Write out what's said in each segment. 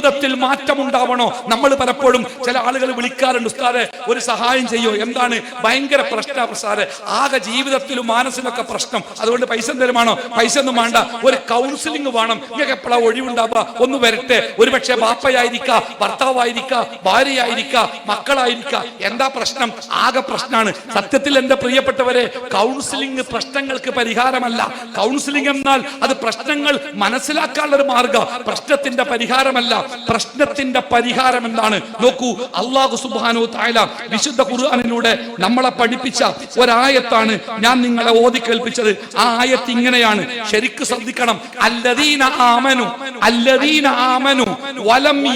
ജീവിതത്തിൽ മാറ്റമുണ്ടാവണോ? നമ്മൾ പലപ്പോഴും ചില ആളുകൾ വിളിക്കാറുണ്ട് ഉസ്താദെ ഒരു സഹായം ചെയ്യോ. എന്താണ്? ഭയങ്കര പ്രശ്ന പ്രസാദ്. ആകെ ജീവിതത്തിലും മനസ്സിലൊക്കെ പ്രശ്നം. അതുകൊണ്ട് പൈസ തരുമാണോ പൈസ ഒന്നും വേണ്ട. ഒരു കൗൺസിലിംഗ് വേണം. നിങ്ങൾക്ക് എപ്പോഴാ ഒഴിവുണ്ടാവുക? ഒന്ന് വരട്ടെ. ഒരു പക്ഷേ ബാപ്പയായിരിക്ക ഭർത്താവായിരിക്ക ഭാര്യയായിരിക്ക മക്കളായിരിക്ക. എന്താ പ്രശ്നം? ആകെ പ്രശ്നമാണ് സത്യത്തിൽ എന്റെ പ്രിയപ്പെട്ടവരെ കൗൺസിലിംഗ് പ്രശ്നങ്ങൾക്ക് പരിഹാരമല്ല. കൗൺസിലിംഗ് എന്നാൽ അത് പ്രശ്നങ്ങൾ മനസ്സിലാക്കാനുള്ള ഒരു മാർഗം പ്രശ്നത്തിന്റെ പരിഹാരമല്ല. പ്രശ്നത്തിന്റെ പരിഹാരം എന്താണ് നോക്കൂ അള്ളാഹു സുബാനു തായ വിശുദ്ധ ഖുർആാനിലൂടെ നമ്മളെ പഠിപ്പിച്ച ഒരായത്താണ് ഞാൻ നിങ്ങളെ ഓതി കേൾപ്പിച്ചത്. ആ ആയത്ത് ഇങ്ങനെയാണ്. ശരിക്ക് ശ്രദ്ധിക്കണം. അല്ലദീന ആമനു അല്ലദീന ആമനു വലം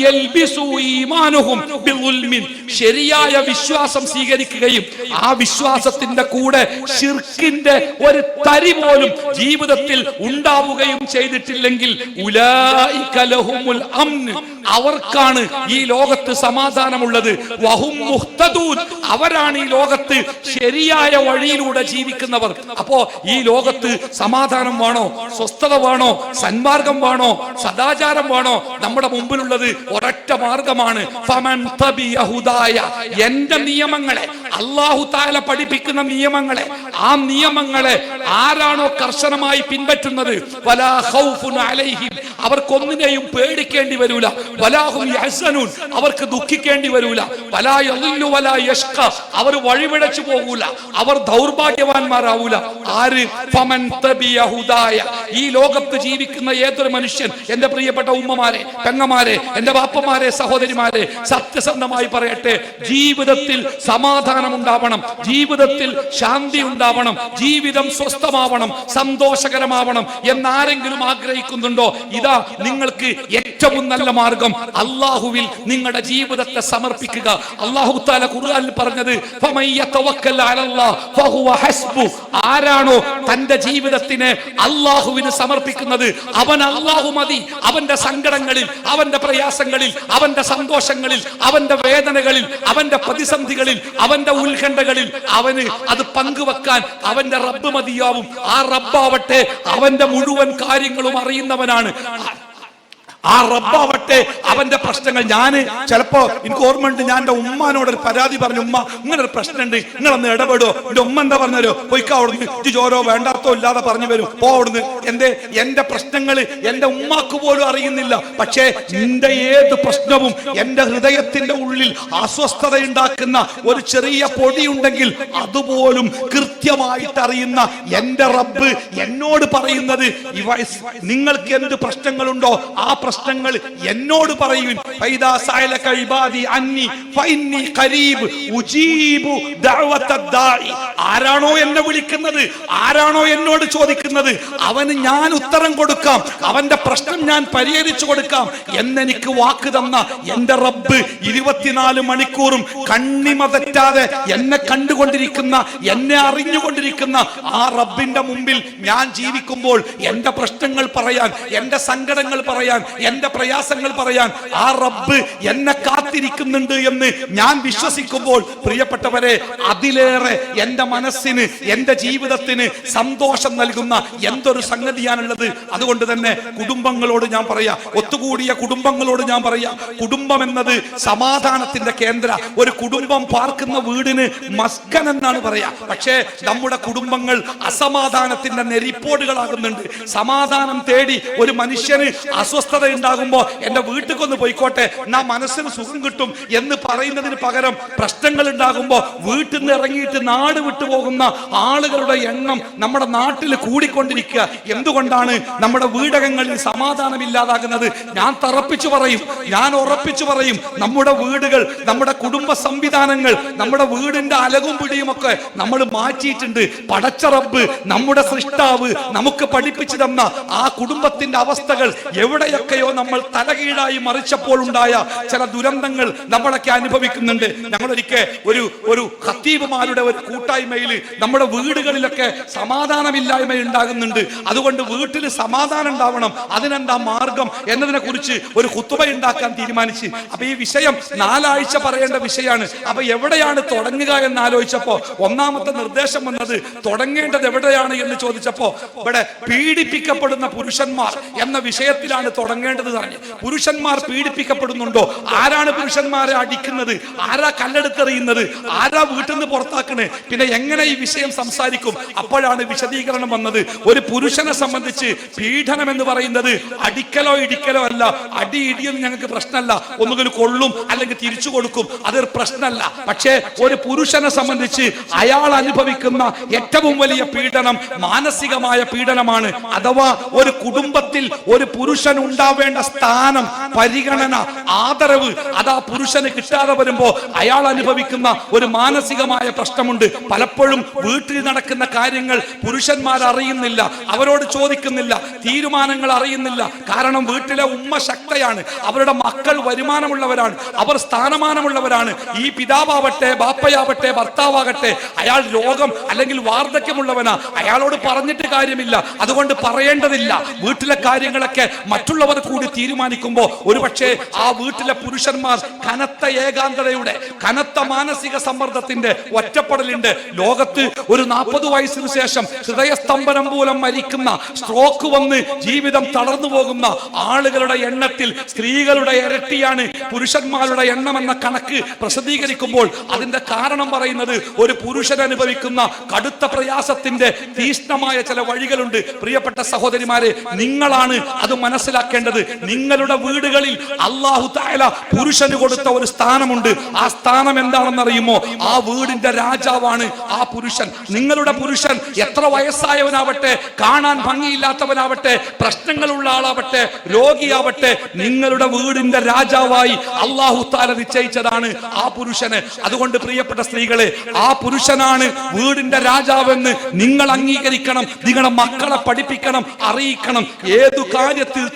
ഈമാനുഹും ശരിയായ വിശ്വാസം സ്വീകരിക്കുകയും ആ വിശ്വാസത്തിന്റെ കൂടെ ഷിർക്കിന്റെ ഒരു തരി പോലും ജീവിതത്തിൽ ഉണ്ടാവുകയും ചെയ്തിട്ടില്ലെങ്കിൽ അവർക്കാണ് ഈ ലോകത്ത് സമാധാനമുള്ളത്. വഹും അവരാണ് ഈ ലോകത്ത് ശരിയായ വഴിയിലൂടെ ജീവിക്കുന്നവർ. അപ്പോ ഈ ലോകത്ത് സമാധാനം വേണോ? സ്വസ്ഥത വേണോ? സന്മാർഗം വേണോ? സദാചാരം വേണോ? നമ്മുടെ മുമ്പിലുള്ളത് ഒരൊറ്റ മാർഗമാണ്. എന്റെ നിയമങ്ങളെ അള്ളാഹു താല പഠിപ്പിക്കുന്ന നിയമങ്ങളെ ആ നിയമങ്ങളെ ആരാണോ കർശനമായി പിൻപറ്റുന്നത്? അവർക്കൊന്നിനെയും പേടിക്കേണ്ടി വരൂല. വലാഹും അവർക്ക് ദുഃഖിക്കേണ്ടി വരൂല. അവർ വഴിപിഴച്ചു പോകൂല. അവർ ദൗർഭാഗ്യവാന്മാരാവൂല. ആര്? ഈ ലോകത്ത് ജീവിക്കുന്ന ഏതൊരു മനുഷ്യൻ? എന്റെ പ്രിയപ്പെട്ട ഉമ്മമാരെ പെങ്ങമാരെ എന്റെ ബാപ്പമാരെ സഹോദരിമാരെ സത്യസന്ധമായി പറയട്ടെ ജീവിതത്തിൽ സമാധാനം ഉണ്ടാവണം ജീവിതത്തിൽ ശാന്തി ഉണ്ടാവണം. ജീവിതം സ്വസ്ഥമാവണം. സന്തോഷകരമാവണം. എന്നാരെങ്കിലും ആഗ്രഹിക്കുന്നുണ്ടോ? ഇതാ നിങ്ങൾക്ക് ഏറ്റവും നല്ല മാർഗം. അള്ളാഹുവിൽ നിങ്ങളുടെ ജീവിതത്തെ സമർപ്പിക്കുക. അള്ളാഹു താല ഖുർആനിൽ പറഞ്ഞത് ആരാണോ തന്റെ ജീവിതത്തിന് അള്ളാഹുവിന് സമർപ്പിക്കുന്നത്? അവൻ അള്ളാഹു മതി. അവന്റെ സങ്കടങ്ങളിൽ അവന്റെ പ്രയാസങ്ങളിൽ അവന്റെ സന്തോഷങ്ങളിൽ അവന്റെ വേദനകളിൽ അവന്റെ പ്രതിസന്ധികളിൽ അവന്റെ ഉത്കണ്ഠകളിൽ അവന് അത് പങ്കുവെക്കാൻ അവന്റെ റബ്ബ് മതിയാവും. ആ റബ്ബാവട്ടെ അവന്റെ മുഴുവൻ കാര്യങ്ങളും അറിയുന്നവനാണ്. ആ റബ്ബാവട്ടെ അവന്റെ പ്രശ്നങ്ങൾ ഞാൻ ചിലപ്പോ എനിക്ക് ഓർമ്മയുണ്ട് ഞാൻ എന്റെ ഉമ്മാനോട് ഒരു പരാതി പറഞ്ഞു ഉമ്മ ഇങ്ങനെ ഒരു പ്രശ്നമുണ്ട് നിങ്ങളൊന്ന് ഇടപെടുവോ എന്റെ ഉമ്മ എന്താ പറഞ്ഞാലോ പൊയ്ക്കാ അവിടുന്ന് ജോരോ വേണ്ടാത്തോ ഇല്ലാതെ പറഞ്ഞു വരും പോ അവിടുന്ന്. എന്റെ എന്റെ പ്രശ്നങ്ങൾ എന്റെ ഉമ്മാക്ക് പോലും അറിയുന്നില്ല. പക്ഷേ നിന്റെ ഏത് പ്രശ്നവും എന്റെ ഹൃദയത്തിന്റെ ഉള്ളിൽ അസ്വസ്ഥത ഉണ്ടാക്കുന്ന ഒരു ചെറിയ പൊടിയുണ്ടെങ്കിൽ അതുപോലും കൃത്യമായിട്ട് അറിയുന്ന എന്റെ റബ്ബ് എന്നോട് പറയുന്നത് നിങ്ങൾക്ക് എന്ത് പ്രശ്നങ്ങളുണ്ടോ ആ പ്രശ്നങ്ങൾ എന്നോട് പറയുവിൻ. ആരാണോ എന്നെ വിളിക്കുന്നത്? ആരാണോ എന്നോട് ചോദിക്കുന്നത്? അവന് ഞാൻ ഉത്തരം കൊടുക്കാം. അവന്റെ പ്രശ്നം ഞാൻ പരിഹരിച്ചു കൊടുക്കാം. എന്നെനിക്ക് വാക്ക് തന്ന എന്റെ റബ്ബ് ഇരുപത്തിനാല് മണിക്കൂറും കണ്ണിമ തെറ്റാതെ എന്നെ കണ്ടുകൊണ്ടിരിക്കുന്ന എന്നെ അറിഞ്ഞുകൊണ്ടിരിക്കുന്ന ആ റബ്ബിന്റെ മുമ്പിൽ ഞാൻ ജീവിക്കുമ്പോൾ എന്റെ പ്രശ്നങ്ങൾ പറയാൻ എന്റെ സങ്കടങ്ങൾ പറയാൻ എന്റെ പ്രയാസങ്ങൾ പറയാൻ ആ റബ്ബ് എന്നെ കാത്തിരിക്കുന്നുണ്ട് എന്ന് ഞാൻ വിശ്വസിക്കുമ്പോൾ പ്രിയപ്പെട്ടവരെ അതിലേറെ എന്റെ മനസ്സിന് എന്റെ ജീവിതത്തിന് സന്തോഷം നൽകുന്ന എന്തൊരു സംഗതിയാണുള്ളത്. അതുകൊണ്ട് തന്നെ കുടുംബങ്ങളോട് ഞാൻ പറയാം ഒത്തുകൂടിയ കുടുംബങ്ങളോട് ഞാൻ പറയാ കുടുംബം എന്നത് സമാധാനത്തിന്റെ കേന്ദ്ര. ഒരു കുടുംബം പാർക്കുന്ന വീടിന് മസ്കൻ എന്നാണ് പറയാ. പക്ഷേ നമ്മുടെ കുടുംബങ്ങൾ അസമാധാനത്തിന്റെ നെരിപ്പോടുകളാകുന്നുണ്ട്. സമാധാനം തേടി ഒരു മനുഷ്യന് അസ്വസ്ഥത ഉണ്ടാകുമ്പോ എന്റെ വീട്ടിൽ പോയിക്കോട്ടെ. നാ മനസ്സിന് സുഖം കിട്ടും എന്ന് പറയുന്നതിന് പകരം പ്രശ്നങ്ങൾ ഉണ്ടാകുമ്പോ വീട്ടിൽ നിന്ന് ഇറങ്ങിയിട്ട് നാട് വിട്ടുപോകുന്ന ആളുകളുടെ എണ്ണം നമ്മുടെ നാട്ടിൽ കൂടിക്കൊണ്ടിരിക്കുക. എന്തുകൊണ്ടാണ് നമ്മുടെ വീടകങ്ങളിൽ സമാധാനം ഇല്ലാതാകുന്നത്? ഞാൻ തറപ്പിച്ചു പറയും ഞാൻ ഉറപ്പിച്ചു പറയും നമ്മുടെ വീടുകൾ നമ്മുടെ കുടുംബ സംവിധാനങ്ങൾ നമ്മുടെ വീടിന്റെ അലകും പിടിയും ഒക്കെ നമ്മൾ മാറ്റിയിട്ടുണ്ട്. പടച്ചറബ് നമ്മുടെ സൃഷ്ടാവ് നമുക്ക് പഠിപ്പിച്ചു തന്ന ആ കുടുംബത്തിന്റെ അവസ്ഥകൾ എവിടെയൊക്കെയോ നമ്മൾ തലകീഴായി മറിച്ചപ്പോൾ ഉണ്ടായ ചില ദുരന്തങ്ങൾ നമ്മളൊക്കെ അനുഭവിക്കുന്നുണ്ട്. ഞങ്ങളൊരിക്കൽ ഒരു ഒരു ഖത്തീബുമാരുടെ ഒരു കൂട്ടായ്മയിൽ നമ്മുടെ വീടുകളിലൊക്കെ സമാധാനമില്ലായ്മ ഉണ്ടാകുന്നുണ്ട്. അതുകൊണ്ട് വീട്ടിൽ സമാധാനം ഉണ്ടാവണം. അതിനെന്താ മാർഗം എന്നതിനെ കുറിച്ച് ഒരു കുത്തുവ ഉണ്ടാക്കാൻ തീരുമാനിച്ച്. അപ്പൊ ഈ വിഷയം നാലാഴ്ച പറയേണ്ട വിഷയമാണ്. അപ്പൊ എവിടെയാണ് തുടങ്ങുക എന്ന് ആലോചിച്ചപ്പോ ഒന്നാമത്തെ നിർദ്ദേശം വന്നത് തുടങ്ങേണ്ടത് എവിടെയാണ് എന്ന് ചോദിച്ചപ്പോ ഇവിടെ പീഡിപ്പിക്കപ്പെടുന്ന പുരുഷന്മാർ എന്ന വിഷയത്തിലാണ് തുടങ്ങേണ്ടത് പറഞ്ഞു. പുരുഷന്മാർ പീഡിപ്പിക്കപ്പെടുന്നുണ്ടോ? ആരാണ് പുരുഷന്മാരെ അടിക്കുന്നത്? ആരാ കല്ലെടുത്തെറിയുന്നത്? ആരാ വീട്ടിൽ നിന്ന് പുറത്താക്കണേ? പിന്നെ എങ്ങനെ ഈ വിഷയം സംസാരിക്കും? അപ്പോഴാണ് വിശദീകരണം വന്നത്. ഒരു പുരുഷനെ സംബന്ധിച്ച് പീഡനം എന്ന് പറയുന്നത് അടിക്കലോ ഇടിക്കലോ അല്ല. അടി ഇടിയൊന്നും ഞങ്ങൾക്ക് പ്രശ്നമല്ല. ഒന്നുകിൽ കൊള്ളും അല്ലെങ്കിൽ തിരിച്ചു കൊടുക്കും. അതൊരു പ്രശ്നമല്ല. പക്ഷേ ഒരു പുരുഷനെ സംബന്ധിച്ച് അയാൾ അനുഭവിക്കുന്ന ഏറ്റവും വലിയ പീഡനം മാനസികമായ പീഡനമാണ്. അഥവാ ഒരു കുടുംബത്തിൽ ഒരു പുരുഷൻ ഉണ്ടാവേണ്ട സ്ഥാനം പരിഗണന ആദരവ്. അതാ പുരുഷന് കിട്ടാതെ വരുമ്പോ അയാൾ അനുഭവിക്കുന്ന ഒരു മാനസികമായ പ്രശ്നമുണ്ട്. പലപ്പോഴും വീട്ടിൽ നടക്കുന്ന കാര്യങ്ങൾ പുരുഷന്മാർ അറിയുന്നില്ല അവരോട് ചോദിക്കുന്നില്ല തീരുമാനങ്ങൾ അറിയുന്നില്ല. കാരണം വീട്ടിലെ ഉമ്മ ശക്തയാണ് അവരുടെ മക്കൾ വരുമാനമുള്ളവരാണ് അവർ സ്ഥാനമാനമുള്ളവരാണ്. ഈ പിതാവാവട്ടെ ബാപ്പയാവട്ടെ ഭർത്താവാകട്ടെ അയാൾ രോഗം അല്ലെങ്കിൽ വാർദ്ധക്യമുള്ളവനാ. അയാളോട് പറഞ്ഞിട്ട് കാര്യമില്ല. അതുകൊണ്ട് പറയേണ്ടതില്ല. വീട്ടിലെ കാര്യങ്ങളൊക്കെ മറ്റുള്ളവർ കൂടി തീരുമാനിക്കുമ്പോൾ ഒരുപക്ഷെ ആ വീട്ടിലെ പുരുഷന്മാർ കനത്ത ഏകാന്തതയുടെ കനത്ത മാനസിക സമ്മർദ്ദത്തിന്റെ ഒറ്റപ്പെടലുണ്ട്. ലോകത്ത് ഒരു നാൽപ്പത് വയസ്സിന് ശേഷം ഹൃദയസ്തംഭനം മൂലം മരിക്കുന്ന സ്ട്രോക്ക് വന്ന് ജീവിതം തളർന്നു പോകുന്ന ആളുകളുടെ എണ്ണത്തിൽ സ്ത്രീകളുടെ ഇരട്ടിയാണ് പുരുഷന്മാരുടെ എണ്ണം എന്ന കണക്ക് പ്രസിദ്ധീകരിക്കുമ്പോൾ അതിന്റെ കാരണം പറയുന്നത് ഒരു പുരുഷൻ അനുഭവിക്കുന്ന കടുത്ത പ്രയാസത്തിന്റെ തീഷ്ണമായ ചില വഴികളുണ്ട്. പ്രിയപ്പെട്ട സഹോദരിമാരെ നിങ്ങളാണ് അത് മനസ്സിലാക്കേണ്ടത്. നിങ്ങളുടെ വീടുകളിൽ അള്ളാഹു തായ പുരുഷന് കൊടുത്ത ഒരു സ്ഥാനമുണ്ട്. ആ സ്ഥാനം എന്താണെന്ന് അറിയുമോ ആ വീടിന്റെ രാജാവാണ് ആ പുരുഷൻ. നിങ്ങളുടെ പുരുഷൻ എത്ര വയസ്സായവനാവട്ടെ കാണാൻ ഭംഗിയില്ലാത്തവനാവട്ടെ പ്രശ്നങ്ങളുള്ള ആളാവട്ടെ രോഗിയാവട്ടെ നിങ്ങളുടെ വീടിന്റെ രാജാവായി അള്ളാഹു താല നിശ്ചയിച്ചതാണ് ആ പുരുഷന്. അതുകൊണ്ട് പ്രിയപ്പെട്ട സ്ത്രീകളെ ആ പുരുഷനാണ് വീടിന്റെ രാജാവെന്ന് നിങ്ങൾ അംഗീകരിക്കണം നിങ്ങളുടെ മക്കളെ പഠിപ്പിക്കണം അറിയിക്കണം. ഏതു കാര്യത്തിൽ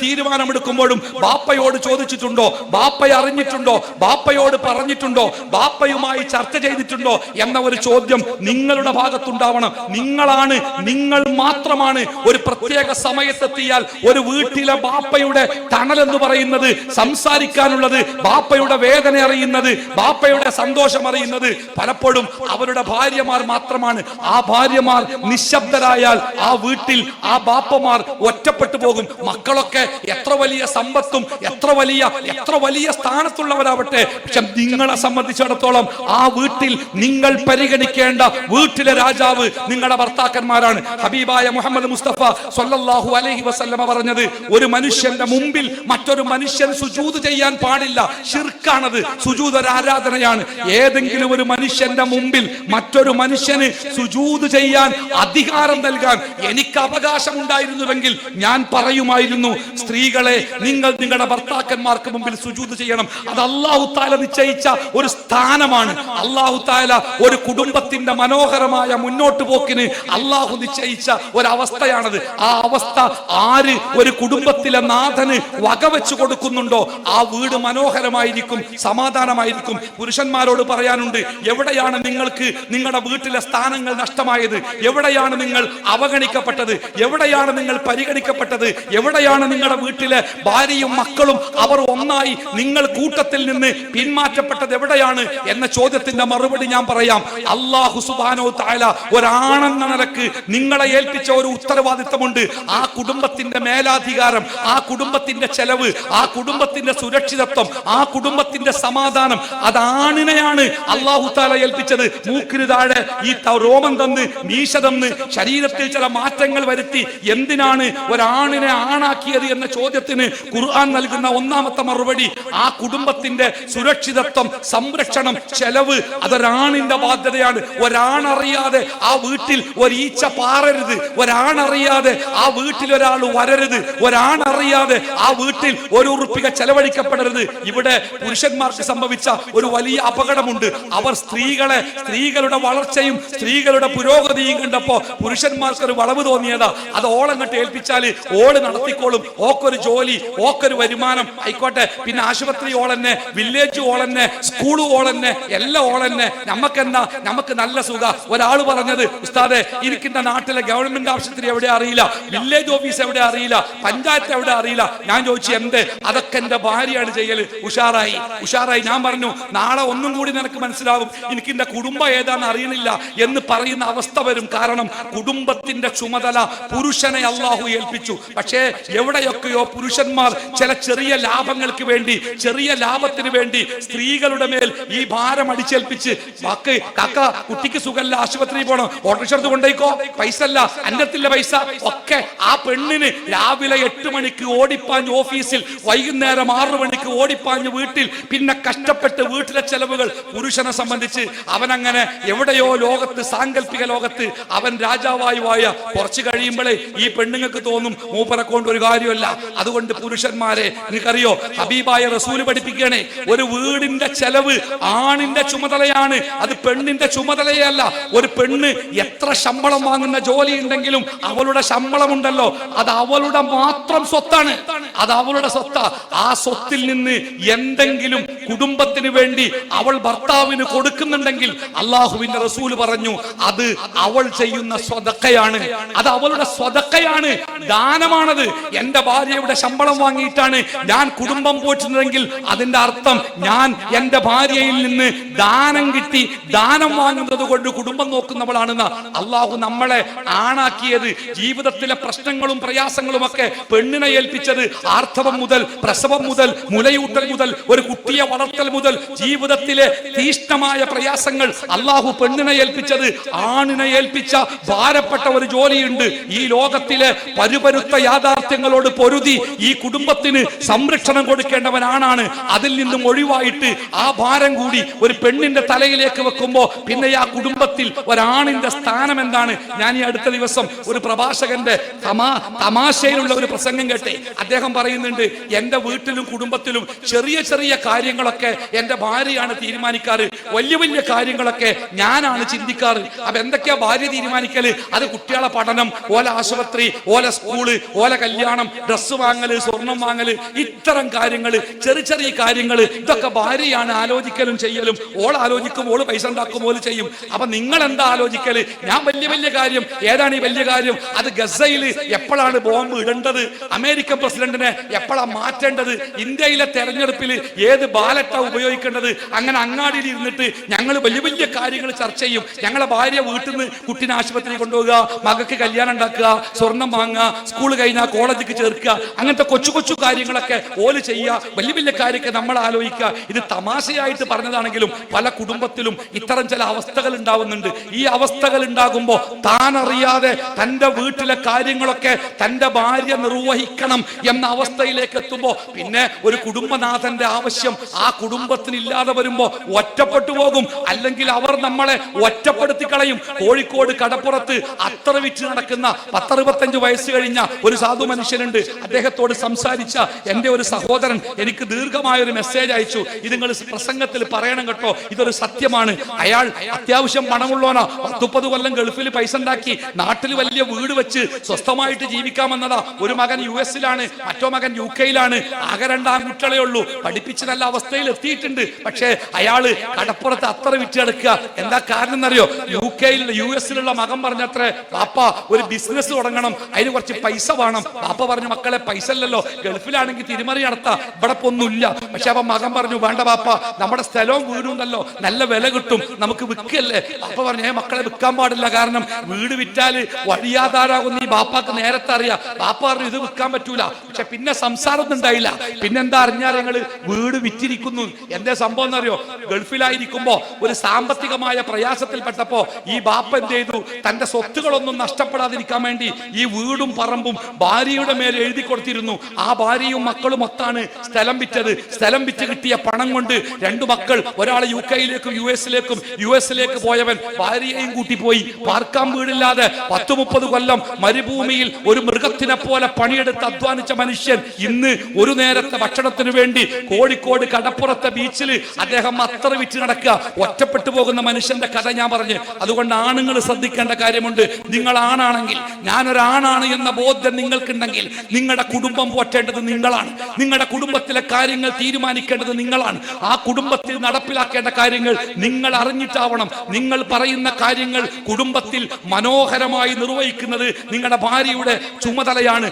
തീരുമാനമെടുക്കുമ്പോഴും ബാപ്പയോട് ചോദിച്ചിട്ടുണ്ടോ? ബാപ്പയെ അറിഞ്ഞിട്ടുണ്ടോ? ബാപ്പയോട് പറഞ്ഞിട്ടുണ്ടോ? ബാപ്പയുമായി ചർച്ച ചെയ്തിട്ടുണ്ടോ? എന്ന ഒരു ചോദ്യം നിങ്ങളുടെ ഭാഗത്തുണ്ടാവണം. നിങ്ങളാണ് നിങ്ങൾ മാത്രമാണ് ഒരു പ്രത്യേക സമയത്തെത്തിയാൽ ഒരു വീട്ടിലെ ബാപ്പയുടെ തണൽ എന്ന് പറയുന്നത് സംസാരിക്കാനുള്ളത് ബാപ്പയുടെ വേദന അറിയുന്നത് ബാപ്പയുടെ സന്തോഷം അറിയുന്നത് പലപ്പോഴും അവരുടെ ഭാര്യമാർ മാത്രമാണ്. ആ ഭാര്യമാർ നിശബ്ദരായാൽ ആ വീട്ടിൽ ആ ബാപ്പമാർ ഒറ്റപ്പെട്ടു പോകും. മക്കളൊക്കെ എത്ര വലിയ സമ്പത്തും എത്ര വലിയ എത്ര വലിയ സ്ഥാനത്തുള്ളവരാവട്ടെ. പക്ഷെ നിങ്ങളെ സംബന്ധിച്ചിടത്തോളം ആ വീട്ടിൽ നിങ്ങൾ പരിഗണിക്കേണ്ട വീട്ടിലെ രാജാവ് നിങ്ങളുടെ ഭർത്താക്കന്മാരാണ്. ഹബീബായ മുഹമ്മദ് മുസ്തഫ സല്ലല്ലാഹു അലഹി വസല്ലമ പറഞ്ഞത് ഒരു മനുഷ്യന്റെ മുമ്പിൽ മറ്റൊരു മനുഷ്യൻ സുജൂത് ചെയ്യാൻ പാടില്ല. ഷിർക്കാണത് സുജൂത് ഒരു ആരാധനയാണ്. ഏതെങ്കിലും ഒരു മനുഷ്യന്റെ മുമ്പിൽ മറ്റൊരു മനുഷ്യന് സുജൂത് ചെയ്യാൻ അധികാരം നൽകാൻ എനിക്ക് അവകാശമുണ്ടായിരുന്നുവെങ്കിൽ ഞാൻ പറയുമായിരുന്നു സ്ത്രീകളെ നിങ്ങൾ നിങ്ങളുടെ ഭർത്താക്കന്മാർക്ക് മുമ്പിൽ സുജൂത് ചെയ്യണം. അത് അള്ളാഹു താല നിശ്ചയിച്ച ഒരു സ്ഥാനമാണ്. അള്ളാഹു താല ഒരു കുടുംബത്തിന്റെ മനോഹരമായ മുന്നോട്ട് പോക്കിന് അള്ളാഹു നിശ്ചയിച്ച ഒരവസ്ഥയാണത്. ആ അവസ്ഥ ആര് ഒരു കുടുംബത്തിലെ നാഥന് വകവെച്ചു കൊടുക്കുന്നുണ്ടോ ആ വീട് മനോഹരമായിരിക്കും സമാധാനമായിരിക്കും. പുരുഷന്മാരോട് പറയാനുണ്ട് എവിടെയാണ് നിങ്ങൾക്ക് നിങ്ങളുടെ വീട്ടിലെ സ്ഥാനങ്ങൾ നഷ്ടമായത്? എവിടെയാണ് നിങ്ങൾ അവഗണിക്കപ്പെട്ടത്? എവിടെയാണ് നിങ്ങൾ പരിഗണിക്കപ്പെട്ടത്? എവിടെയാണ് നിങ്ങളുടെ വീട്ടിലെ ഭാര്യയും മക്കളും അവർ ഒന്നായി നിങ്ങൾ കൂട്ടത്തിൽ നിന്ന് പിന്മാറ്റപ്പെട്ടത് എവിടെയാണ് എന്ന ചോദ്യത്തിന്റെ മറുപടി ഞാൻ പറയാം. അള്ളാഹു സുബാനോ താല ഒരാണെന്ന നിലയ്ക്ക് നിങ്ങളെ ഏൽപ്പിച്ച ഒരു ഉത്തരവാദിത്തമുണ്ട്. ആ കുടുംബത്തിന്റെ മേലാധികാരം ആ കുടുംബത്തിന്റെ ചെലവ് ആ കുടുംബത്തിന്റെ സുരക്ഷിതത്വം ആ കുടുംബത്തിന്റെ സമാധാനം അതാണിനെയാണ് അള്ളാഹു താല ഏൽപ്പിച്ചത്. മൂക്കിന് താഴെ ഈ രോമം തന്ന് മീശ തന്ന് ശരീരത്തിൽ ചില മാറ്റങ്ങൾ വരുത്തി എന്തിനാണ് ഒരാണിനെ ആണാക്കിയത് എന്ന ചോദ്യത്തിന് ഖുർആൻ നൽകുന്ന ഒന്നാമത്തെ മറുപടി ആ കുടുംബത്തിന്റെ സുരക്ഷിതത്വം സംരക്ഷണം ചെലവ് അതൊരാണിന്റെ ബാധ്യതയാണ്. ഒരാണറിയാതെ ആ വീട്ടിൽ ഒരീച്ച പാറരുത്. ഒരാണറിയാതെ ആ വീട്ടിൽ ഒരാൾ വരരുത്. ഒരാണറിയാതെ ആ വീട്ടിൽ ഒരു ഉറുപ്പിക ചെലവഴിക്കപ്പെടരുത്. ഇവിടെ പുരുഷന്മാർക്ക് സംഭവിച്ച ഒരു വലിയ അപകടമുണ്ട്. അവർ സ്ത്രീകളെ സ്ത്രീകളുടെ വളർച്ചയും സ്ത്രീകളുടെ പുരോഗതിയും കണ്ടപ്പോ പുരുഷന്മാർക്ക് ഒരു വളവ് തോന്നിയതാ. അത് ഓളങ്ങട്ട് ഏൽപ്പിച്ചാൽ ഓൾ നടത്തിക്കോളും. ഓക്കൊരു ജോലി ഓക്കൊരു വരുമാനം. ആയിക്കോട്ടെ. പിന്നെ ആശുപത്രി ഓളന്നെ വില്ലേജ് ഓളന്നെ സ്കൂൾ ഓളന്നെ എല്ലാം ഓളന്നെ നമുക്കെന്താ നമുക്ക് നല്ല സുഖ. ഒരാൾ പറഞ്ഞത് ഉസ്താദെ ഇരിക്കുന്ന നാട്ടിലെ ഗവൺമെന്റ് ആശുപത്രി എവിടെ അറിയില്ല? വില്ലേജ് ഓഫീസ് എവിടെ അറിയില്ല? പഞ്ചായത്ത് എവിടെ അറിയില്ല? ഞാൻ ചോദിച്ചു എന്ത്? അതൊക്കെ എന്റെ ഭാര്യയാണ് ചെയ്യൽ. ഉഷാറായി. ഉഷാറായി. ഞാൻ പറഞ്ഞു നാളെ ഒന്നും കൂടി നിനക്ക് മനസ്സിലാവും. എനിക്ക് എന്റെ കുടുംബം ഏതാന്ന് അറിയണില്ല എന്ന് പറയുന്ന അവസ്ഥ വരും. കാരണം കുടുംബത്തിന്റെ ചുമതല പുരുഷനെ അള്ളാഹു ഏൽപ്പിച്ചു. പക്ഷേ എവിടെയൊക്കെയോ പുരുഷന്മാർ ചില ചെറിയ ലാഭങ്ങൾക്ക് വേണ്ടി ചെറിയ ലാഭത്തിന് വേണ്ടി സ്ത്രീകളുടെ മേൽ ഈ ഭാരം അടിച്ചേൽപ്പിച്ച് വാക്ക് കാക്ക കുട്ടിക്ക് സുഖമല്ല ആശുപത്രിയിൽ പോകണം ഓട്ടോറിക്ഷ എടുത്ത് കൊണ്ടേക്കോ പൈസ അല്ല അന്നത്തിന്റെ പൈസ ഒക്കെ ആ പെണ്ണിന് രാവിലെ എട്ട് മണിക്ക് ഓടിപ്പാഞ്ഞ് ഓഫീസിൽ വൈകുന്നേരം ആറു മണിക്ക് ഓടിപ്പാഞ്ഞ് വീട്ടിൽ പിന്നെ കഷ്ടപ്പെട്ട് വീട്ടിലെ ചെലവുകൾ പുരുഷനെ സംബന്ധിച്ച് അവനങ്ങനെ എവിടെയോ ലോകത്ത് സാങ്കല്പിക ലോകത്ത് അവൻ രാജാവായി വായ. കുറച്ച് കഴിയുമ്പോഴേ ഈ പെണ്ണുങ്ങൾക്ക് തോന്നും മൂപ്പരെ കൊണ്ട് ഒരു കാര്യമല്ല അതുകൊണ്ട് പുരുഷന്മാരെ നിനക്കറിയോ? ഹബീബായ റസൂൽ പഠിപ്പിക്കണേ ഒരു വീടിന്റെ ചെലവ് ആണിന്റെ ചുമതലയാണ് അത് പെണ്ണിന്റെ ചുമതലയല്ല. ഒരു പെണ്ണ് എത്ര ശമ്പളം വാങ്ങുന്ന ജോലി ഉണ്ടെങ്കിലും അവളുടെ ശമ്പളം ഉണ്ടല്ലോ അത് അവളുടെ മാത്രം സ്വത്താണ്. അത് അവളുടെ സ്വത്ത. ആ സ്വത്തിൽ നിന്ന് എന്തെങ്കിലും കുടുംബത്തിന് വേണ്ടി അവൾ ഭർത്താവിന് കൊടുക്കുന്നുണ്ടെങ്കിൽ അള്ളാഹുവിന്റെ റസൂൽ പറഞ്ഞു അത് അവൾ ചെയ്യുന്ന സ്വതക്കയാണ്. അത് അവളുടെ സ്വതക്കയാണ്. ദാനമാണത്. എന്റെ ഭാര്യയുടെ ശമ്പളം വാങ്ങിയിട്ടാണ് ഞാൻ കുടുംബം പോറ്റുന്നതെങ്കിൽ അതിന്റെ അർത്ഥം ഞാൻ എന്റെ ഭാര്യയിൽ നിന്ന് ദാനം കിട്ടി ദാനം വാങ്ങുന്നത് കൊണ്ട് കുടുംബം നോക്കുന്നവളാണെന്ന് അള്ളാഹു നമ്മളെ ആണാക്കിയത്. ജീവിതത്തിലെ പ്രശ്നങ്ങളും പ്രയാസങ്ങളും ഒക്കെ പെണ്ണിനെ ഏൽപ്പിച്ചത് ആർത്തവം മുതൽ പ്രസവം മുതൽ മുലയൂട്ടൽ മുതൽ ഒരു കുട്ടിയെ വളർത്തൽ മുതൽ ജീവിതത്തിലെ തീഷ്ണമായ പ്രയാസങ്ങൾ അള്ളാഹു പെണ്ണിനെ ഏൽപ്പിച്ചത് ആണിനെ ഏൽപ്പിച്ച ഭാരപ്പെട്ട ഒരു ജോലിയുണ്ട്. ഈ ലോകത്തിലെ പരുപരുത്ത യാഥാർത്ഥ്യങ്ങളോട് പൊരുതി ഈ കുടുംബത്തിന് സംരക്ഷണം കൊടുക്കേണ്ടവനാണ് അതിൽ നിന്നും ഒഴിവായിട്ട് ആ ഭാരം കൂടി ഒരു പെണ്ണിന്റെ തലയിലേക്ക് വെക്കുമ്പോൾ പിന്നെ ആ കുടുംബത്തിൽ ഒരാണിന്റെ സ്ഥാനം എന്താണ്? ഞാൻ ഈ അടുത്ത ദിവസം ഒരു പ്രഭാഷകന്റെ തമാ തമാശയിലുള്ള ഒരു പ്രസംഗം കേട്ടെ. അദ്ദേഹം പറയുന്നുണ്ട് എന്റെ വീട്ടിലും കുടുംബത്തിലും ചെറിയ ചെറിയ കാര്യങ്ങളൊക്കെ എന്റെ ഭാര്യയാണ് തീരുമാനിക്കാറ്. വലിയ വലിയ കാര്യങ്ങളൊക്കെ ഞാനാണ് ചിന്തിക്കാറ്. അപ്പൊ എന്തൊക്കെയാ ഭാര്യ തീരുമാനിക്കൽ? അത് കുട്ടികളെ പഠനം ഓല ആശുപത്രി ഓല സ്കൂൾ ഓല കല്യാണം ഡ്രസ്സ് വാങ്ങൽ സ്വർണം വാങ്ങൽ ഇത്തരം കാര്യങ്ങൾ ചെറിയ ചെറിയ കാര്യങ്ങൾ ഇതൊക്കെ ഭാര്യയാണ് ആലോചിക്കലും ചെയ്യലും. ഓൾ ആലോചിക്കും ഓൾ പൈസ ഉണ്ടാക്കും ഓൽ ചെയ്യും. അപ്പൊ നിങ്ങൾ എന്താ ആലോചിക്കൽ? ഞാൻ വലിയ വലിയ കാര്യം. ഏതാണ് ഈ വലിയ കാര്യം? അത് ഗസയിൽ എപ്പോഴാണ് ബോംബ് ഇടേണ്ടത്? അമേരിക്കൻ പ്രസിഡന്റിനെ എപ്പോഴാണ് മാറ്റേണ്ടത്? ഇന്ത്യയിലെ തെരഞ്ഞെടുപ്പിൽ ഏത് ബാലറ്റാ ഉപയോഗിക്കേണ്ടത്? അങ്ങനെ അങ്ങാടിയിൽ ഇരുന്നിട്ട് ഞങ്ങൾ വലിയ വലിയ കാര്യങ്ങൾ ചർച്ച ചെയ്യും. ഞങ്ങളെ ഭാര്യ വീട്ടിൽ നിന്ന് കുട്ടിനെ ആശുപത്രി കൊണ്ടുപോകുക മകൾക്ക് കല്യാണം ഉണ്ടാക്കുക സ്വർണം വാങ്ങുക സ്കൂൾ കഴിഞ്ഞാൽ കോളേജിക്ക് ചേർക്കുക. അങ്ങനത്തെ കൊച്ചു കൊച്ചു കാര്യങ്ങളൊക്കെ ഓൽ ചെയ്യുക വലിയ വലിയ കാര്യമൊക്കെ നമ്മൾ ആലോചിക്കുക. ഇത് തമാശയായിട്ട് പറഞ്ഞതാണെങ്കിലും പല കുടുംബത്തിലും ഇത്തരം ചില അവസ്ഥകൾ ഉണ്ടാവുന്നുണ്ട്. ഈ അവസ്ഥകൾ ഉണ്ടാകുമ്പോൾ താൻ അറിയാതെ തന്റെ വീട്ടിലെ കാര്യങ്ങളൊക്കെ തന്റെ ഭാര്യ നിർവഹിക്കണം എന്ന അവസ്ഥയിലേക്ക് എത്തുമ്പോൾ പിന്നെ ഒരു കുടുംബനാഥന്റെ ആവശ്യം ആ കുടുംബത്തിന് ഇല്ലാതെ വരുമ്പോൾ ഒറ്റപ്പെട്ടു പോകും. അല്ലെങ്കിൽ അവർ നമ്മളെ ഒറ്റപ്പെടുത്തി കളയും. കോഴിക്കോട് കടപ്പുറത്ത് അത്ര വിറ്റ് നടക്കുന്ന പത്തറുപത്തഞ്ച് വയസ്സ് കഴിഞ്ഞ ഒരു സാധു മനുഷ്യനുണ്ട്. അദ്ദേഹത്തോട് സംസാരിച്ച എന്റെ ഒരു സഹോദരൻ എനിക്ക് ദീർഘമായ ഒരു മെസ്സേജ് അയച്ചു. ഇത് നിങ്ങൾ പ്രസംഗത്തിൽ പറയണം കേട്ടോ. ഇതൊരു സത്യമാണ്. അയാൾ അത്യാവശ്യം പണമുള്ളവനാ. പത്തുപ്പത് കൊല്ലം ഗൾഫിൽ പൈസ ഉണ്ടാക്കി നാട്ടിൽ വലിയ വീട് വെച്ച് സ്വസ്ഥമായിട്ട് ജീവിക്കാമെന്നതാ. ഒരു മകൻ യു എസിലാണ് മറ്റോ മകൻ യു കെയിലാണ്. ആകെ രണ്ടാം കുട്ടികളെ ഉള്ളൂ. പഠിപ്പിച്ച് നല്ല അവസ്ഥയിൽ എത്തിയിട്ടുണ്ട്. പക്ഷേ അയാൾ കടപ്പുറത്ത് അത്ര വിറ്റെടുക്കുക എന്താ കാരണം എന്നറിയോ യു കെയിൽ യു എസിലുള്ള മകൻ പറഞ്ഞത്ര പാപ്പ ഒരു ബിസിനസ് തുടങ്ങണം. അതിന് കുറച്ച് പൈസ വേണം. പാപ്പ പറഞ്ഞു മക്കളെ പൈസ അല്ലല്ലോ ഗൾഫിലാണെങ്കിൽ തിരിമറി നടത്താം. ഇവിടെ ഒന്നുമില്ല. പക്ഷെ അപ്പൊ മകൻ പറഞ്ഞു വേണ്ട പാപ്പ നമ്മുടെ സ്ഥലവും വീടുണ്ടല്ലോ നല്ല വില കിട്ടും. നമുക്ക് വിൽക്കല്ലേ? അപ്പൊ പറഞ്ഞു ഏ മക്കളെ വിൽക്കാൻ പാടില്ല. കാരണം വീട് വിറ്റാൽ വഴിയാധാരാകുന്ന ഈ ബാപ്പാക്ക് നേരത്തെ അറിയാം. ബാപ്പ പറഞ്ഞു ഇത് വിൽക്കാൻ പറ്റൂല. പക്ഷെ പിന്നെ സംസാരമൊന്നും ഉണ്ടായില്ല. പിന്നെന്താ അറിഞ്ഞാൽ ഞങ്ങൾ വീട് വിറ്റിരിക്കുന്നു. എന്തേ സംഭവം എന്നറിയോ? ഗൾഫിലായിരിക്കുമ്പോ ഒരു സാമ്പത്തികമായ പ്രയാസത്തിൽപ്പെട്ടപ്പോ ഈ ബാപ്പ എന്ത് ചെയ്തു? തന്റെ സ്വത്തുകളൊന്നും നഷ്ടപ്പെടാതിരിക്കാൻ വേണ്ടി ഈ വീടും പറമ്പും ഭാര്യയുടെ മേൽ എഴുതി കൊടുത്തിരുന്നു ആ ഭാര്യയും മക്കളും ഒത്താണ് സ്ഥലം വിറ്റത്. സ്ഥലം വിറ്റ് കിട്ടിയ പണം കൊണ്ട് രണ്ടു മക്കൾ ഒരാൾ യു കെയിലേക്കും യു എസിലേക്കും യു എസിലേക്ക് പോയവൻ ഭാര്യയെയും കൂട്ടി പോയി പാർക്കാൻ വീടില്ലാതെ പത്ത് മുപ്പത് കൊല്ലം മരുഭൂമിയിൽ ഒരു മൃഗത്തിനെ പോലെ പണിയെടുത്ത് അധ്വാനിച്ച മനുഷ്യൻ ഇന്ന് ഒരു നേരത്തെ ഭക്ഷണത്തിന് വേണ്ടി കോഴിക്കോട് കടപ്പുറത്തെ ബീച്ചിൽ അദ്ദേഹം അത്ര വിറ്റ് നടക്കുക. ഒറ്റപ്പെട്ടു പോകുന്ന മനുഷ്യന്റെ കഥ ഞാൻ പറഞ്ഞു. അതുകൊണ്ട് ആണുങ്ങൾ ശ്രദ്ധിക്കേണ്ട കാര്യമുണ്ട്. നിങ്ങൾ ആണാണെങ്കിൽ ഞാനൊരാണാണ് എന്ന ബോധ്യം നിങ്ങൾക്കുണ്ടെങ്കിൽ നിങ്ങളുടെ കുടുംബം പോറ്റേണ്ടത് നിങ്ങളാണ്. നിങ്ങളുടെ കുടുംബത്തിലെ കാര്യങ്ങൾ തീരുമാനിക്കേണ്ടത് നിങ്ങളാണ്. ആ കുടുംബത്തിൽ നടപ്പിലാക്കേണ്ട കാര്യങ്ങൾ നിങ്ങൾ അറിഞ്ഞിട്ടാവണം. നിങ്ങൾ പറയുന്ന കാര്യങ്ങൾ കുടുംബത്തിൽ മനോഹരമായി നിർവഹിക്കുന്നത് നിങ്ങളുടെ ഭാര്യയുടെ ചുമതലയാണ്.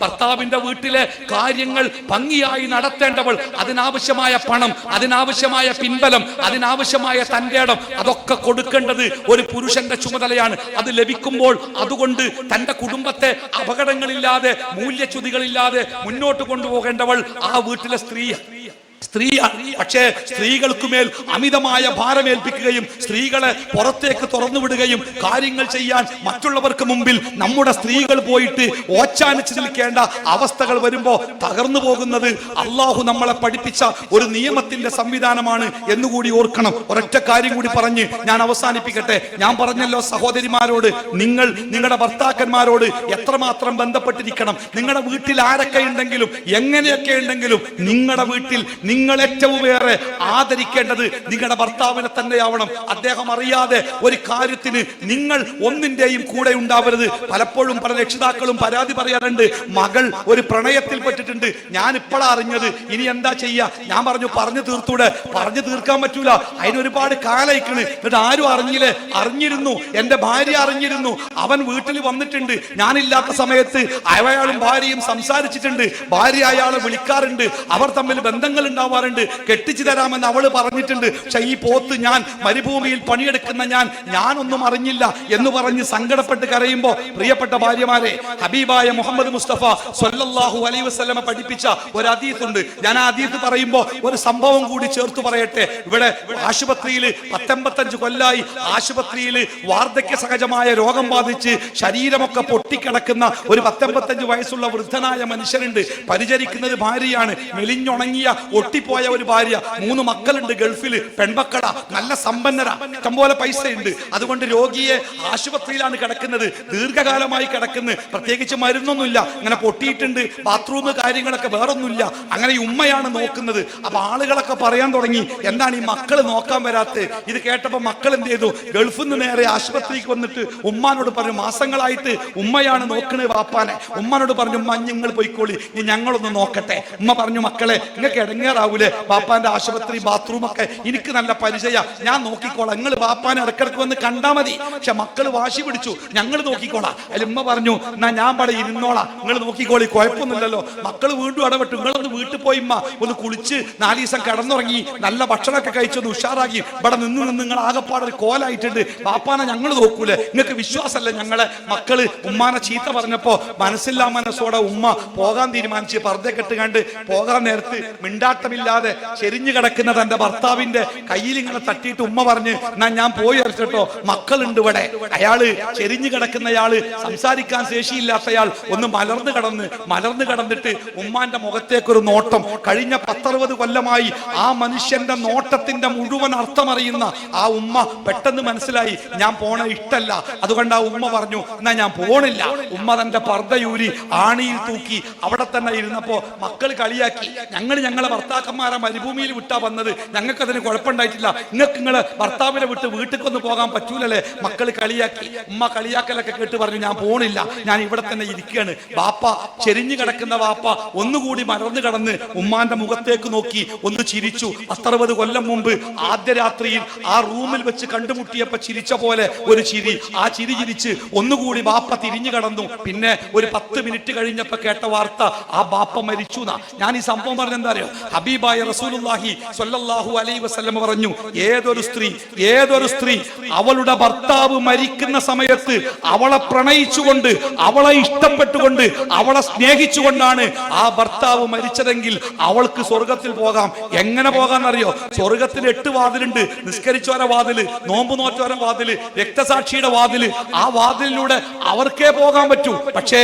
ഭർത്താവിന്റെ വീട്ടിലെ കാര്യങ്ങൾ ഭംഗിയായി നടത്തേണ്ടവൾ അതിനാവശ്യമായ പണം അതിനാവശ്യമായ പിൻബലം അതിനാവശ്യമായ തന്റെ ഇടം അതൊക്കെ കൊടുക്കേണ്ടത് ഒരു പുരുഷന്റെ ചുമതലയാണ്. അത് ലഭിക്കുമ്പോൾ അതുകൊണ്ട് തന്റെ കുടുംബത്തെ അപകടങ്ങളില്ലാതെ മൂല്യച്യുതികളില്ലാതെ മുന്നോട്ട് കൊണ്ടുപോകേണ്ടവൾ ആ വീട്ടിലെ സ്ത്രീ സ്ത്രീയാണ് പക്ഷേ സ്ത്രീകൾക്ക് മേൽ അമിതമായ ഭാരമേൽപ്പിക്കുകയും സ്ത്രീകളെ പുറത്തേക്ക് തുറന്നു വിടുകയും കാര്യങ്ങൾ ചെയ്യാൻ മറ്റുള്ളവർക്ക് മുമ്പിൽ നമ്മുടെ സ്ത്രീകൾ പോയിട്ട് ഓച്ചാനിച്ച് നിൽക്കേണ്ട അവസ്ഥകൾ വരുമ്പോൾ തകർന്നു പോകുന്നത് അള്ളാഹു നമ്മളെ പഠിപ്പിച്ച ഒരു നിയമത്തിന്റെ സംവിധാനമാണ് എന്നുകൂടി ഓർക്കണം. ഒരൊറ്റ കാര്യം കൂടി പറഞ്ഞ് ഞാൻ അവസാനിപ്പിക്കട്ടെ. ഞാൻ പറഞ്ഞല്ലോ സഹോദരിമാരോട് നിങ്ങൾ നിങ്ങളുടെ ഭർത്താക്കന്മാരോട് എത്രമാത്രം ബന്ധപ്പെട്ടിരിക്കണം. നിങ്ങളുടെ വീട്ടിൽ ആരൊക്കെ ഉണ്ടെങ്കിലും എങ്ങനെയൊക്കെ ഉണ്ടെങ്കിലും നിങ്ങളുടെ വീട്ടിൽ നിങ്ങൾ ഏറ്റവും ഏറെ ആദരിക്കേണ്ടത് നിങ്ങളുടെ ഭർത്താവിനെ തന്നെയാവണം. അദ്ദേഹം അറിയാതെ ഒരു കാര്യത്തിന് നിങ്ങൾ ഒന്നിന്റെയും കൂടെ ഉണ്ടാവരുത്. പലപ്പോഴും പല രക്ഷിതാക്കളും പരാതി പറയാറുണ്ട് മകൾ ഒരു പ്രണയത്തിൽ പെട്ടിട്ടുണ്ട്. ഞാൻ ഇപ്പോഴാ അറിഞ്ഞത്. ഇനി എന്താ ചെയ്യുക ഞാൻ പറഞ്ഞു പറഞ്ഞു തീർത്തൂടെ. പറഞ്ഞു തീർക്കാൻ പറ്റൂല. അതിനൊരുപാട് കാലയക്കണ്. എന്നിട്ട് ആരും അറിഞ്ഞില്ലേ? അറിഞ്ഞിരുന്നു. എന്റെ ഭാര്യ അറിഞ്ഞിരുന്നു. അവൻ വീട്ടിൽ വന്നിട്ടുണ്ട്. ഞാനില്ലാത്ത സമയത്ത് അയാളും ഭാര്യയും സംസാരിച്ചിട്ടുണ്ട്. ഭാര്യ അയാളെ വിളിക്കാറുണ്ട്. അവർ തമ്മിൽ ബന്ധങ്ങൾ ഉണ്ടാവാറുണ്ട് കെട്ടിച്ചു തരാമെന്ന് അവൾ പറഞ്ഞിട്ടുണ്ട്. പക്ഷെ ഈ പോത്ത് ഞാൻ മരുഭൂമിയിൽ പണിയെടുക്കുന്ന ഞാൻ ഞാനൊന്നും അറിഞ്ഞില്ല എന്ന് പറഞ്ഞ് സങ്കടപ്പെട്ട് കരയുമ്പോ പ്രിയപ്പെട്ട ഭാര്യമാരെ ഹബീബായ മുഹമ്മദ് മുസ്തഫ സൊല്ലാഹു അലൈ വസ്ലമ പഠിപ്പിച്ച ഒരു അതീത്തുണ്ട് ഞാൻ ആ അതീത്ത് പറയുമ്പോ ഒരു സംഭവം കൂടി ചേർത്ത് പറയട്ടെ. ഇവിടെ ആശുപത്രിയിൽ പത്തൊമ്പത്തഞ്ച് കൊല്ലായി ആശുപത്രിയിൽ വാർദ്ധക്യ സഹജമായ രോഗം ബാധിച്ച് ശരീരമൊക്കെ പൊട്ടിക്കിടക്കുന്ന ഒരു പത്തൊമ്പത്തഞ്ച് വയസ്സുള്ള വൃദ്ധനായ മനുഷ്യനുണ്ട് പരിചരിക്കുന്നത് ഭാര്യയാണ്. മെലിഞ്ഞുണങ്ങിയ ഒട്ടിപ്പോയ ഒരു ഭാര്യ മൂന്ന് മക്കളുണ്ട് ഗൾഫിൽ പെൺമക്കള നല്ല സമ്പന്നര ഇഷ്ടംപോലെ പൈസ ഉണ്ട് അതുകൊണ്ട് രോഗിയെ ആശുപത്രിയിലാണ് കിടക്കുന്നത് ദീർഘകാലമായി കിടക്കുന്ന. പ്രത്യേകിച്ച് മരുന്നൊന്നുമില്ല. അങ്ങനെ പൊട്ടിയിട്ടുണ്ട് ബാത്റൂം കാര്യങ്ങളൊക്കെ വേറൊന്നുമില്ല. അങ്ങനെ ഈ ഉമ്മയാണ് നോക്കുന്നത്. അപ്പൊ ആളുകളൊക്കെ പറയാൻ തുടങ്ങി എന്താണ് ഈ മക്കൾ നോക്കാൻ വരാത്തത്? ഇത് കേട്ടപ്പോ മക്കൾ എന്ത് ചെയ്തു? ഗൾഫിൽ നിന്ന് നേരെ ആശുപത്രിക്ക് വന്നിട്ട് ഉമ്മാനോട് പറഞ്ഞു മാസങ്ങളായിട്ട് ഉമ്മയാണ് നോക്കണേ വാപ്പാനെ. ഉമ്മാനോട് പറഞ്ഞു ഉമ്മ നിങ്ങൾ പോയിക്കോളി. ഞങ്ങളൊന്ന് നോക്കട്ടെ. ഉമ്മ പറഞ്ഞു മക്കളെ നിങ്ങൾക്ക് ഇടങ്ങേറാവൂലേ ബാപ്പാന്റെ ആശുപത്രി ബാത്റൂം ഒക്കെ. എനിക്ക് നല്ല പരിചയ. ഞാൻ നോക്കിക്കോളാം. നിങ്ങൾ പാപ്പാനെ ഇടക്കിടക്ക് വന്ന് കണ്ടാ മതി. പക്ഷെ മക്കൾ വാശി പിടിച്ചു. ഞങ്ങൾ നോക്കിക്കോളാം. അതിൽ ഉമ്മ പറഞ്ഞു എന്നാ ഞാൻ പട ഇരുന്നോളാം. നിങ്ങൾ നോക്കിക്കോളി കുഴപ്പമൊന്നുമില്ലല്ലോ. മക്കൾ വീണ്ടും ഇടപെട്ടു. നിങ്ങളൊന്ന് വീട്ടിൽ പോയി ഒന്ന് കുളിച്ച് നാല് ദിവസം കിടന്നുറങ്ങി. നല്ല ഭക്ഷണമൊക്കെ കഴിച്ചൊന്ന് ഉഷാറാക്കി. ഇവിടെ നിന്ന് നിന്ന് നിങ്ങൾ ആകപ്പാടെ ഒരു കോലായിട്ടുണ്ട്. ബാപ്പാനെ ഞങ്ങൾ നോക്കൂലേ? നിങ്ങൾക്ക് വിശ്വാസമല്ല ഞങ്ങളെ. മക്കൾ ഉമ്മാനെ ചീത്ത പറഞ്ഞപ്പോ മനസ്സില്ലാ മനസ്സോടെ ഉമ്മ പോകാൻ തീരുമാനിച്ച് പർദ്ദ കെട്ടുകണ്ട് പോകാൻ നേരത്ത് മിണ്ടാട്ടമില്ലാതെ ചെരിഞ്ഞു കിടക്കുന്ന തന്റെ ഭർത്താവിന്റെ കയ്യിൽ ഇങ്ങനെ തട്ടിയിട്ട് ഉമ്മ പറഞ്ഞ് എന്നാ ഞാൻ പോയി അരച്ചിട്ടോ മക്കളുണ്ട് ഇവിടെ. അയാൾ ചെരിഞ്ഞു കിടക്കുന്നയാൾ സംസാരിക്കാൻ ശേഷിയില്ലാത്തയാൾ ഒന്ന് മലർന്നു കടന്ന് മലർന്നു കടന്നിട്ട് ഉമ്മാന്റെ മുഖത്തേക്കൊരു നോട്ടം. കഴിഞ്ഞ പത്തറുപത് കൊല്ലമായി ആ മനുഷ്യന്റെ നോട്ടത്തിന്റെ മുഴുവൻ അർത്ഥമറിയുന്ന ആ ഉമ്മ പെട്ടെന്ന് മനസ്സിലായി ഞാൻ പോണ ഇഷ്ടല്ല. അതുകൊണ്ട് ആ ഉമ്മ പറഞ്ഞു എന്നാ ഞാൻ പോണില്ല. ഉമ്മ തന്റെ പർദ്ദയൂരി ആണിയിൽ തൂക്കി അവിടെ തന്നെ ഇരുന്നപ്പോ മക്കൾ കളിയാക്കി. ഞങ്ങൾ ഞങ്ങളെ ഭർത്താക്കന്മാരെ മരുഭൂമിയിൽ വിട്ടാ വന്നത്. ഞങ്ങൾക്ക് അതിന് കുഴപ്പമുണ്ടായിട്ടില്ല. നിങ്ങൾക്ക് നിങ്ങൾ ഭർത്താവിനെ വിട്ട് വീട്ടിൽ പോകാൻ പറ്റൂലല്ലേ? മക്കൾ കളിയാക്കി. ഉമ്മ കളിയാക്കലൊക്കെ കേട്ട് പറഞ്ഞു ഞാൻ പോണില്ല. ഞാൻ ഇവിടെ തന്നെ ഇരിക്കുകയാണ്. വാപ്പ ചെരിഞ്ഞു കിടക്കുന്ന വാപ്പ ഒന്നുകൂടി മലർന്നു കടന്ന് ഉമ്മാന്റെ മുഖത്തേക്ക് നോക്കി ഒന്ന് ചിരിച്ചു. പത്തറുപത് കൊല്ലം മുമ്പ് ആദ്യ രാത്രിയിൽ ആ റൂമിൽ വെച്ച് കണ്ടുമുട്ടിയപ്പോ ചിരിച്ച പോലെ ഒരു ചിരി. ആ ചിരി ചിരിച്ച് ഒന്നുകൂടി ബാപ്പ തിരിഞ്ഞു കടന്നു. പിന്നെ ഒരു പത്ത് മിനിറ്റ് കഴിഞ്ഞപ്പോ കേട്ട വാർത്ത ആ ബാപ്പ മരിച്ചു ഞാൻ ഈ സംഭവം പറഞ്ഞെന്താ അറിയോ? ഹബീബായ റസൂലുള്ളാഹി സ്വല്ലല്ലാഹു അലൈഹി വസല്ലം പറഞ്ഞു ഏതൊരു സ്ത്രീ ഏതൊരു സ്ത്രീ അവളുടെ ഭർത്താവ് മരിക്കുന്ന സമയത്ത് അവളെ പ്രണയിച്ചുകൊണ്ട് അവളെ ഇഷ്ടപ്പെട്ടുകൊണ്ട് അവളെ സ്നേഹിച്ചുകൊണ്ടാണ് ആ ഭർത്താവ് മരിച്ചതെങ്കിൽ അവൾക്ക് സ്വർഗത്തിൽ പോകാം. എങ്ങനെ പോകാന്നറിയോ? സ്വർഗത്തിൽ എട്ട് വാതിലുണ്ട്. നിസ്കരിച്ചോര വാതിൽ നോമ്പ് നോറ്റോര വാതിൽ രക്തസാക്ഷിയുടെ വാതിൽ. ആ വാതിലിലൂടെ അവർക്കേ പോകാൻ പറ്റൂ. പക്ഷേ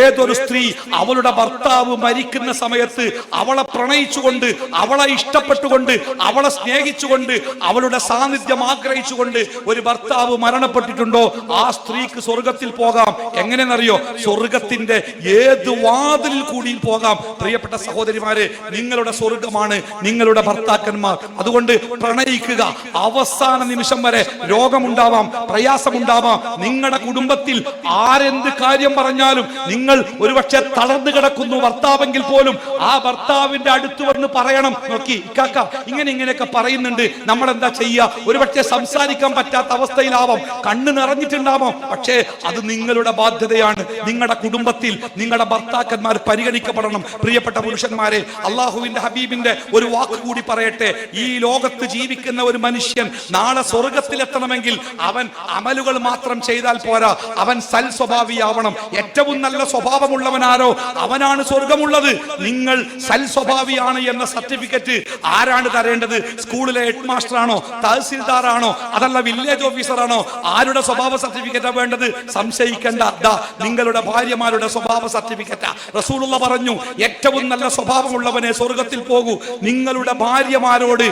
ഏതൊരു സ്ത്രീ അവളുടെ ഭർത്താവ് മരിക്കുന്ന സമയത്ത് അവളെ പ്രണയിച്ചുകൊണ്ട് അവളെ ഇഷ്ടപ്പെട്ടുകൊണ്ട് അവളെ സ്നേഹിച്ചുകൊണ്ട് അവളുടെ സാന്നിധ്യം ആഗ്രഹിച്ചുകൊണ്ട് ഒരു ഭർത്താവ് മരണപ്പെട്ടിട്ടുണ്ടോ? ആ സ്ത്രീക്ക് സ്വർഗത്തിൽ പോകാം. എങ്ങനെയെന്നറിയോ? സ്വർഗത്തിന്റെ ഏത് വാതിലിൽ കൂടിയും പോകാം. പ്രിയപ്പെട്ട സഹോദരിമാരെ നിങ്ങളുടെ സ്വർഗമാണ് നിങ്ങളുടെ ഭർത്താക്കന്മാർ. അതുകൊണ്ട് പ്രണയിക്കുക. അവസാന നിമിഷം വരെ രോഗമുണ്ടാവാം പ്രയാസമുണ്ടാവാം. നിങ്ങളുടെ കുടുംബത്തിൽ ആരെന്ത് കാര്യം പറഞ്ഞാലും നിങ്ങൾ ഒരുപക്ഷെ തളർന്നു കിടക്കുന്നു. ഭർത്താവെങ്കിൽ പോലും ആ ഭർത്താവിന്റെ അടുത്ത് വന്ന് പറയണം. നോക്കി ഇക്കാക്ക ഇങ്ങനെ ഇങ്ങനെയൊക്കെ പറയുന്നുണ്ട്. നമ്മൾ എന്താ ചെയ്യുക ഒരുപക്ഷെ സംസാരിക്കാൻ പറ്റാത്ത അവസ്ഥയിലാവാം. കണ്ണ് നിറഞ്ഞിട്ടുണ്ടാവാം. പക്ഷേ അത് നിങ്ങളുടെ ബാധ്യതയാണ്. നിങ്ങളുടെ കുടുംബത്തിൽ നിങ്ങളുടെ ഭർത്താക്കന്മാർ പരിഗണിക്കപ്പെടണം. പ്രിയപ്പെട്ട പുരുഷന്മാരെ അള്ളാഹുവിന്റെ ഹബീബിന്റെ ഒരു വാക്ക് കൂടി പറയട്ടെ. ഈ ലോകത്ത് ജീവിക്കുന്ന ഒരു മനുഷ്യൻ നാളെ സ്വർഗത്തിലെത്തണമെങ്കിൽ അവൻ അമലുകൾ മാത്രം ചെയ്താൽ പോരാ. അവൻ സൽ സ്വഭാവിയാവണം ഏറ്റവും നല്ല സ്വഭാവമുള്ളവനാരോ? അവനാണ് സ്വർഗമുള്ളത്. നിങ്ങൾ സൽ സ്വഭാവിയാണ് എന്ന സർട്ടിഫിക്കറ്റ് ആരാണ് തരേണ്ടത്? സ്കൂളിലെ ഹെഡ് മാസ്റ്റർ ആണോ തഹസിൽദാർ ആണോ അതല്ല വില്ലേജ് ഓഫീസർ ആണോ ആരുടെ സ്വഭാവ സർട്ടിഫിക്കറ്റാ വേണ്ടത്? സംശയിക്കേണ്ട. ദാ നിങ്ങളുടെ ഭാര്യമാരുടെ സ്വഭാവ സർട്ടിഫിക്കറ്റാ. റസൂലുള്ള പറഞ്ഞു ഏറ്റവും നല്ല സ്വഭാവമുള്ളവനെ സ്വർഗത്തിൽ പോകൂ. നിങ്ങളുടെ ഭാര്യമാരോട്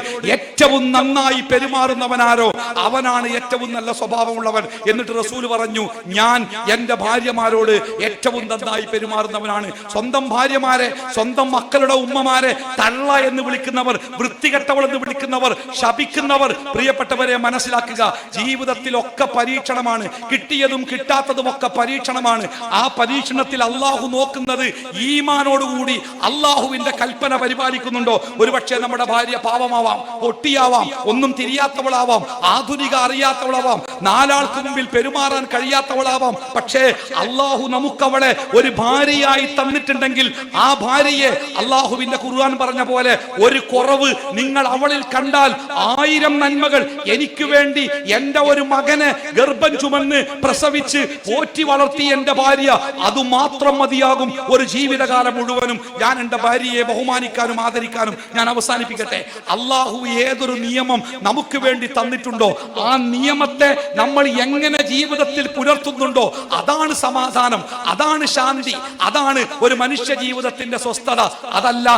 നന്നായി പെരുമാറുന്നവനാരോ അവനാണ് ഏറ്റവും നല്ല സ്വഭാവമുള്ളവൻ എന്നിട്ട് റസൂൽ പറഞ്ഞു ഞാൻ എന്റെ ഭാര്യമാരോട് ഏറ്റവും നന്നായി പെരുമാറുന്നവനാണ്. സ്വന്തം ഭാര്യമാരെ സ്വന്തം മക്കളുടെ ഉമ്മമാരെ തള്ള എന്ന് വിളിക്കുന്നവർ വൃത്തികെട്ടവൾ എന്ന് വിളിക്കുന്നവർ ശപിക്കുന്നവർ പ്രിയപ്പെട്ടവരെ മനസ്സിലാക്കുക ജീവിതത്തിലൊക്കെ പരീക്ഷണമാണ്. കിട്ടിയതും കിട്ടാത്തതും ഒക്കെ പരീക്ഷണമാണ്. ആ പരീക്ഷണത്തിൽ അള്ളാഹു നോക്കുന്നത് ഈമാനോടുകൂടി അള്ളാഹുവിന്റെ കൽപ്പന പരിപാലിക്കുന്നുണ്ടോ? ഒരുപക്ഷെ നമ്മുടെ ഭാര്യ പാവമാവാം. പൊട്ടിയാവാം ഒന്നും തിരിയാത്തവളാവാം ആധുനിക അറിയാത്തവളാവാം നാലാൾക്ക് മുമ്പിൽ പെരുമാറാൻ കഴിയാത്തവളാവാം. പക്ഷേ അള്ളാഹു നമുക്കവളെ ഒരു ഭാര്യയായി തന്നിട്ടുണ്ടെങ്കിൽ ആ ഭാര്യയെ അള്ളാഹുവിന്റെ ഖുർആൻ പറഞ്ഞ പോലെ ഒരു കുറവ് നിങ്ങൾ അവളിൽ കണ്ടാൽ ആയിരം നന്മകൾ എനിക്ക് വേണ്ടി എന്റെ ഒരു മകനെ ഗർഭം ചുമന്ന് പ്രസവിച്ച് പോറ്റി വളർത്തി എന്റെ ഭാര്യ അത് മാത്രം മതിയാകും ഒരു ജീവിതകാലം മുഴുവനും. ഞാൻ എന്റെ ഭാര്യയെ ബഹുമാനിക്കാനും ആദരിക്കാനും ഞാൻ അവസാനിപ്പിക്കട്ടെ. അള്ളാഹു ഏതൊരു നിയമം നമുക്ക് വേണ്ടി തന്നിട്ടുണ്ടോ? ആ നിയമത്തെ നമ്മൾ എങ്ങനെ ജീവിതത്തിൽ പുലർത്തുന്നുണ്ടോ? അതാണ് സമാധാനം അതാണ് ശാന്തി അതാണ് ഒരു മനുഷ്യ ജീവിതത്തിന്റെ സ്വസ്ഥത. അതല്ല